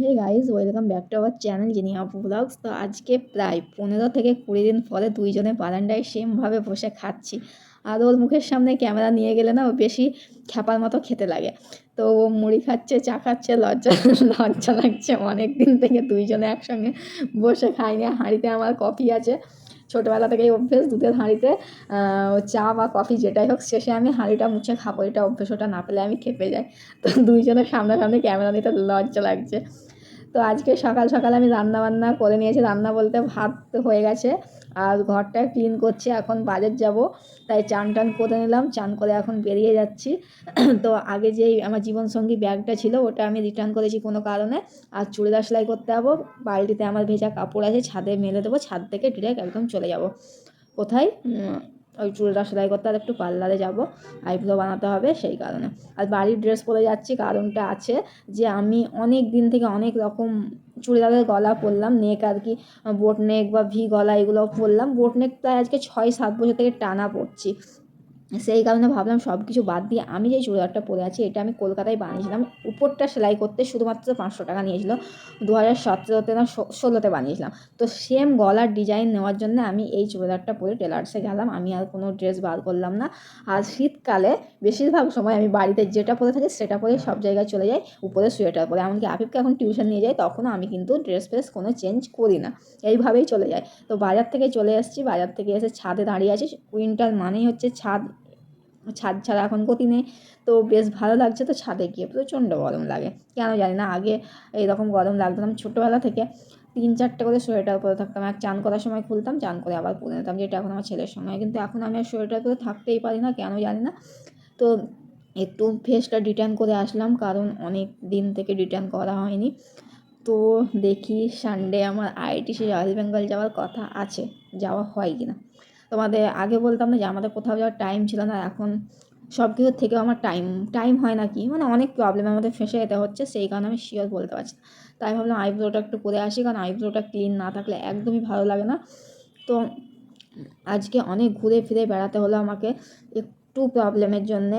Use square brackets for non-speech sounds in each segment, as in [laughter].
Hey guys welcome back to our channel Jinia blogs তো আজকে প্রায় পনেরো থেকে কুড়ি দিন পরে দুইজনে বারান্দায় সেমভাবে বসে খাচ্ছি। আর ওর মুখের সামনে ক্যামেরা নিয়ে গেলে না ও বেশি খ্যাপার মতো খেতে লাগে। তো ও মুড়ি খাচ্ছে, চা খাচ্ছে, লজ্জা [laughs] লজ্জা লাগছে। অনেক দিন থেকে দুইজনে একসঙ্গে বসে খাইনি। হাঁড়িতে আমার কফি আছে। ছোটোবেলা থেকেই অভ্যেস, দুধের হাঁড়িতে চা বা কফি যেটাই হোক, শেষে আমি হাঁড়িটা মুছে খাব, এটা অভ্যেস, ওটা না পেলে আমি খেপে যাই। তো দুইজনের সামনাসামনি ক্যামেরা নিতে লজ্জা লাগছে। তো আজকে সকাল সকাল আমি রান্না বান্না করে নিয়েছি, রান্না বলতে ভাত হয়ে গেছে। আর ঘরটা ক্লিন করছে, এখন বাজার যাব। তাই চান টান করে নিলাম, চান করে এখন বেরিয়ে যাচ্ছি। [clears throat] তো আগে যেই আমার জীবনসঙ্গী ব্যাগটা ছিল, ওটা আমি রিটার্ন করেছি কোনো কারণে। আর চুড়িদার সেলাই করতে যাব, বালতিতে আমার ভেজা কাপড় আছে, ছাদে মেলে দেবো, ছাদ থেকে ডিরেক্ট একদম চলে যাব। কোথায়? ওই চুলটা সেলাই করতে আর একটু পার্লারে যাব, আইব্রো বানাতে হবে সেই কারণে। আর বাড়ির ড্রেস পরে যাচ্ছি, কারণটা আছে যে আমি অনেক দিন থেকে অনেক রকম চুড়িদারের গলা পরলাম, নেক আর কি, বোট নেক বা ভি গলা এগুলো পরলাম। বোট নেক প্রায় আজকে ছয় সাত বছর থেকে টানা পরছি। সেই কারণে ভাবলাম সব কিছু বাদ দিয়ে আমি যে চুড়িদারটা পরে আছি, এটা আমি কলকাতায় বানিয়েছিলাম। উপরটা সেলাই করতে শুধুমাত্র পাঁচশো টাকা নিয়েছিল। দু হাজার সতেরোতে না ষোলোতে বানিয়েছিলাম। তো সেম গলার ডিজাইন নেওয়ার জন্য আমি এই চুড়িদারটা পরে টেলার্সে গেলাম। আমি আর কোনো ড্রেস বার করলাম না। আর শীতকালে বেশিরভাগ সময় আমি বাড়িতে যেটা পরে থাকি সেটা পরে সব জায়গায় চলে যাই, উপরে সোয়েটার পরে। এমনকি আফিফকে এখন টিউশন নিয়ে যাই, তখনও আমি কিন্তু ড্রেস ফ্রেস কোনো চেঞ্জ করি না। এইভাবেই চলে যাই। তো বাজার থেকে চলে এসেছি। বাজার থেকে এসে ছাদে দাঁড়িয়ে আছি। উইন্টার মানেই হচ্ছে ছাদ। ছাদ ছাড়া এখন গতি নেই। তো বেশ ভালো লাগছে তো ছাদে গিয়ে, প্রচণ্ড গরম লাগে। কেন জানি না, আগে এইরকম গরম লাগতো আমি ছোটোবেলা থেকে তিন চারটে করে সোয়েটার পরে থাকতাম। এক চান করার সময় খুলতাম, চান করে আবার পরে নিতাম, যেটা এখন আমার ছেলের সময় কিন্তু এখন আমি আর সোয়েটার পরে থাকতেই পারি না, কেন জানি না। তো একটু ফেসটা রিটার্ন করে আসলাম, কারণ অনেক দিন থেকে রিটার্ন করা হয়নি। তো দেখি সানডে আমার আইটিসি রয়্যাল বেঙ্গল যাওয়ার কথা আছে, যাওয়া হয় কি না তোমাদের আগে বলতাম না যে আমাদের কোথাও যাওয়ার টাইম ছিল না, এখন সব কিছুর থেকেও আমার টাইম টাইম হয় না কি? মানে অনেক প্রবলেম আমাদের ফেসে যেতে হচ্ছে, সেই কারণে আমি শিওর বলতে পারছি না। তাই ভাবলাম আইব্রোটা একটু করে আসি, কারণ আইব্রোটা ক্লিন না থাকলে একদমই ভালো লাগে না। তো আজকে অনেক ঘুরে ফিরে বেড়াতে হলো আমাকে, একটু প্রবলেমের জন্যে।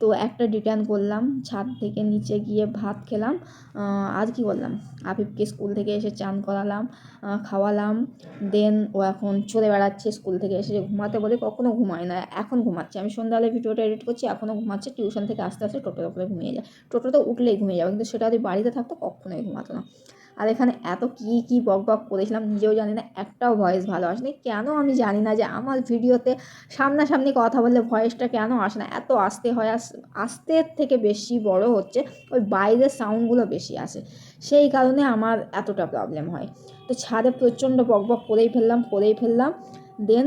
তো একটা রিটার্ন করলাম, ছাদ থেকে নিচে গিয়ে ভাত খেলাম। আর কি করলাম আফিফকে স্কুল থেকে এসে চান করালাম খাওয়ালাম। দেন ও এখন চলে বেড়াচ্ছে স্কুল থেকে এসে যে ঘুমাতে বলে কখনো ঘুমায় না, এখন ঘুমাচ্ছে। আমি সন্ধ্যাবেলায় ভিডিওটা এডিট করছি, এখনও ঘুমাচ্ছে। টিউশন থেকে আস্তে আস্তে টোটোর উপরে ঘুমিয়ে যায়। টোটোতে উঠলেই ঘুমিয়ে যাবে, কিন্তু সেটা যদি বাড়িতে থাকতো কখনোই ঘুমাতো না। আর এখানে এত কী কী বক বক করেছিলাম নিজেও জানি না, একটাও ভয়েস ভালো আসেনি। কেন আমি জানি না যে আমার ভিডিওতে সামনাসামনি কথা বললে ভয়েসটা কেন আসে না? এত আস্তে হয়, আস আস্তের থেকে বেশি বড় হচ্ছে, ওই বাইরের সাউন্ডগুলো বেশি আসে। সেই কারণে আমার এতটা প্রবলেম হয়। তো ছাদে প্রচণ্ড বক বক করেই ফেললাম করেই ফেললাম। দেন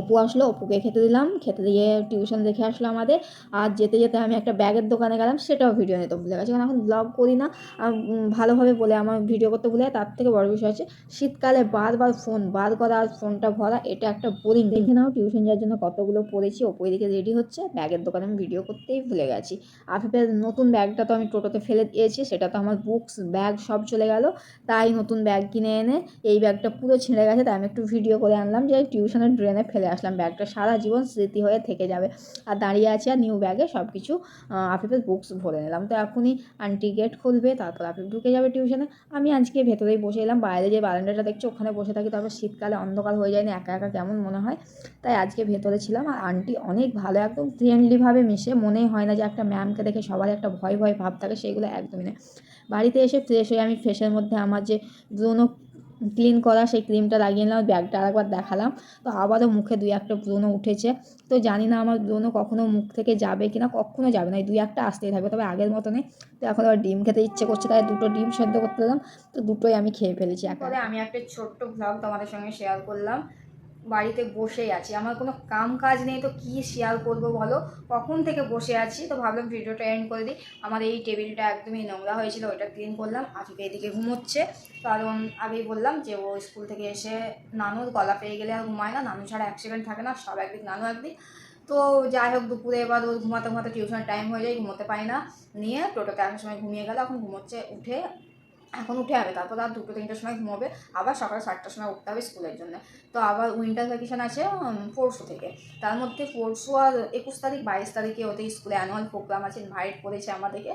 অপু আসলো, অপুকে খেতে দিলাম, খেতে দিয়ে টিউশন দেখে আসলো আমাদের। আর যেতে যেতে আমি একটা ব্যাগের দোকানে গেলাম, সেটাও ভিডিও নিতে ভুলে গেছি কারণ এখন ব্লগ করি না ভালোভাবে বলে, আমার ভিডিও করতে ভুলে তার থেকে বড় বিষয় হচ্ছে, শীতকালে বারবার ফোন বার করা আর ফোনটা ভরা, এটা একটা বোরিং দেখে নাও টিউশন যাওয়ার জন্য কতগুলো পড়েছি ওপর দিকে রেডি হচ্ছে ব্যাগের দোকানে আমি ভিডিও করতেই ভুলে গেছি। আফিফের নতুন ব্যাগটা তো আমি টোটোতে ফেলে দিয়েছি, সেটা তো আমার বুকস ব্যাগ সব চলে গেল, তাই নতুন ব্যাগ কিনে এনে, এই ব্যাগটা পুরো ছিঁড়ে গেছে, তাই আমি একটু ভিডিও করে আনলাম যে টিউশনের ড্রেনে ফেলে আসলাম। ব্যাগটা সারা জীবন স্মৃতি হয়ে থেকে যাবে। আর দাঁড়িয়ে আছি আর নিউ ব্যাগে সব কিছু আফিফের বুকস ভরে নিলাম। তো এখনই আন্টি গেট খুলবে, তারপর আফিফ ঢুকে যাবে টিউশনে আমি আজকে ভেতরেই বসে এলাম। বাইরে যে বারান্দাটা দেখছি, ওখানে বসে থাকি। তারপর শীতকালে অন্ধকার হয়ে যায় না একা একা কেমন মনে হয়? তাই আজকে ভেতরে ছিলাম। আর আন্টি অনেক ভালো, একদম ফ্রেন্ডলিভাবে মিশে। মনেই হয় না যে একটা ম্যামকে দেখে সবার একটা ভয় ভয় ভাব থাকে, সেগুলো একদমই নেই বাড়িতে এসে ফ্রেশ হয়ে আমি ফ্রেশের মধ্যে আমার যে ব্রণ ক্লিন করা সেই ক্রিমটা লাগিয়ে নিলাম ব্যাগটা আরেকবার দেখালাম। তো আবারও মুখে দুই একটা ব্রণ উঠেছে। তো জানি না আমার ব্রণ কখনো মুখ থেকে যাবে কি না কখনো যাবে না। এই দুই একটা আসতেই থাকবে তবে আগের মতনই। তো এখন আবার ডিম খেতে ইচ্ছে করছে তাই দুটো ডিম সেদ্ধ করতে দিলাম। তো দুটোই আমি খেয়ে ফেলেছি এখন আমি একটা ছোট্ট ব্লগ তোমাদের সঙ্গে শেয়ার করলাম। বাড়িতে বসেই আছি। আমার কোনো কাম কাজ নেই, তো কি শেয়ার করব বলো? কখন থেকে বসে আছি? তো ভাবলাম ভিডিওটা এন্ড করে দিই। আমার এই টেবিলটা একদমই নোংরা হয়েছিল, ওইটা ক্লিন করলাম। আজকে এদিকে ঘুমোচ্ছে। কারণ আগেই বললাম যে, ও স্কুল থেকে এসে নানুর গলা পেয়ে গেলে আর ঘুমায় না। নানু ছাড়া এক সেকেন্ড থাকে না, সব একদিক নানু একদিক। তো যাই হোক, দুপুরে এবার ওর ঘুমাতে ঘুমাতে টিউশনের টাইম হয়ে যায়, ঘুমোতে পারি না। নিয়ে টোটোতে আসার সময় ঘুমিয়ে গেল, এখন ঘুমোচ্ছে, উঠে এখন উঠে যাবে তারপর আর দুটো তিনটের সময় ঘুমোবে, আবার সকাল সাতটার সময় উঠতে হবে স্কুলের জন্য। তো আবার উইন্টার ভ্যাকেশন আছে পরশু থেকে। তার মধ্যে পরশু আর একুশ তারিখ, বাইশ তারিখে ওদের স্কুলে অ্যানুয়াল প্রোগ্রাম আছে ইনভাইট করেছে আমাদেরকে।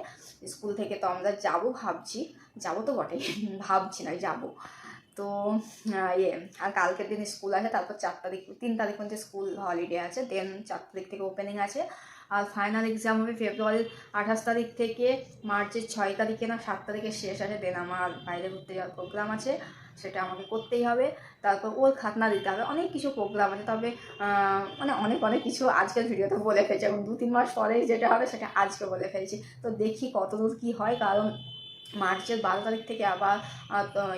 স্কুল থেকে তো আমরা যাব ভাবছি, যাব তো বটে ভাবছি না, যাব। তো ইয়ে আর কালকের দিন স্কুল আছে, তারপর চার তারিখ, তিন তারিখ পর্যন্ত স্কুল হলিডে আছে দেন চার তারিখ থেকে ওপেনিং আছে। আর ফাইনাল এক্সাম হবে ফেব্রুয়ারির আঠাশ তারিখ থেকে মার্চের ছয় তারিখে না, সাত তারিখে শেষ আছে দেন আমার বাইরে ঘুরতে যাওয়ার প্রোগ্রাম আছে, সেটা আমাকে করতেই হবে। তারপর ওর খাতনা দিতে হবে, অনেক কিছু প্রোগ্রাম আছে, তবে মানে অনেক অনেক কিছু আজকের ভিডিওতে বলে ফেলছি, এবং দু তিন মাস পরে যেটা হবে সেটা আজকে বলে ফেলছি। তো দেখি কতদূর কী হয়, কারণ মার্চের বারো তারিখ থেকে আবার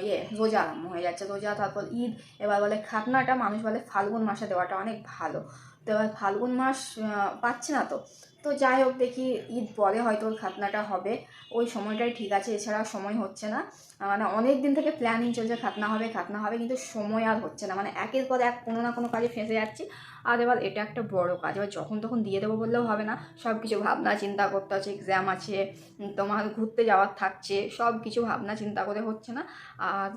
ইয়ে রোজা আরম্ভ হয়ে যাচ্ছে। রোজা, তারপর ঈদ, এবার বলে খাতনাটা মানুষ বলে ফাল্গুন মাসে দেওয়াটা অনেক ভালো। তো এবার ফাল্গুন মাস পাচ্ছে না তো। তো যাই হোক, দেখি ঈদ পরে হয়তো ওর খাতনাটা হবে। ওই সময়টাই ঠিক আছে, এছাড়া সময় হচ্ছে না। মানে অনেক দিন থেকে প্ল্যানিং চলছে, খাতনা হবে খাতনা হবে, কিন্তু সময় আর হচ্ছে না। মানে একের পর এক কোনো না কোনো কাজে ফেঁসে যাচ্ছি। আর এবার এটা একটা বড় কাজ। এবার যখন তখন দিয়ে দেবো বললেও হবে না। সব কিছু ভাবনা চিন্তা করতে হচ্ছে এক্সাম আছে তোমার ঘুরতে যাওয়ার থাকছে সব কিছু ভাবনা চিন্তা করে হচ্ছে না। আর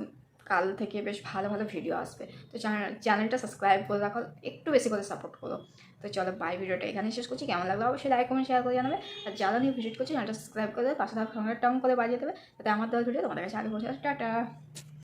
কাল থেকে বেশ ভালো ভালো ভিডিও আসবে। তো চ্যানেল চ্যানেলটা সাবস্ক্রাইব করে রাখো, একটু বেশি করে সাপোর্ট করো। তো চলো বাই ভিডিওটা এখানে শেষ করছি। কেমন লাগল অবশ্যই লাইক কমেন্ট শেয়ার করে জানাবে। আর যারা নিয়ে ভিজিট করছে চ্যানেলটা সাবস্ক্রাইব করে দেবে, পাশে থাকা সঙ্গে করে বাজিয়ে দেবে। যাতে আমার দেওয়ার ভিডিও তোমাদের কাছে আগে পৌঁছে। টাটা!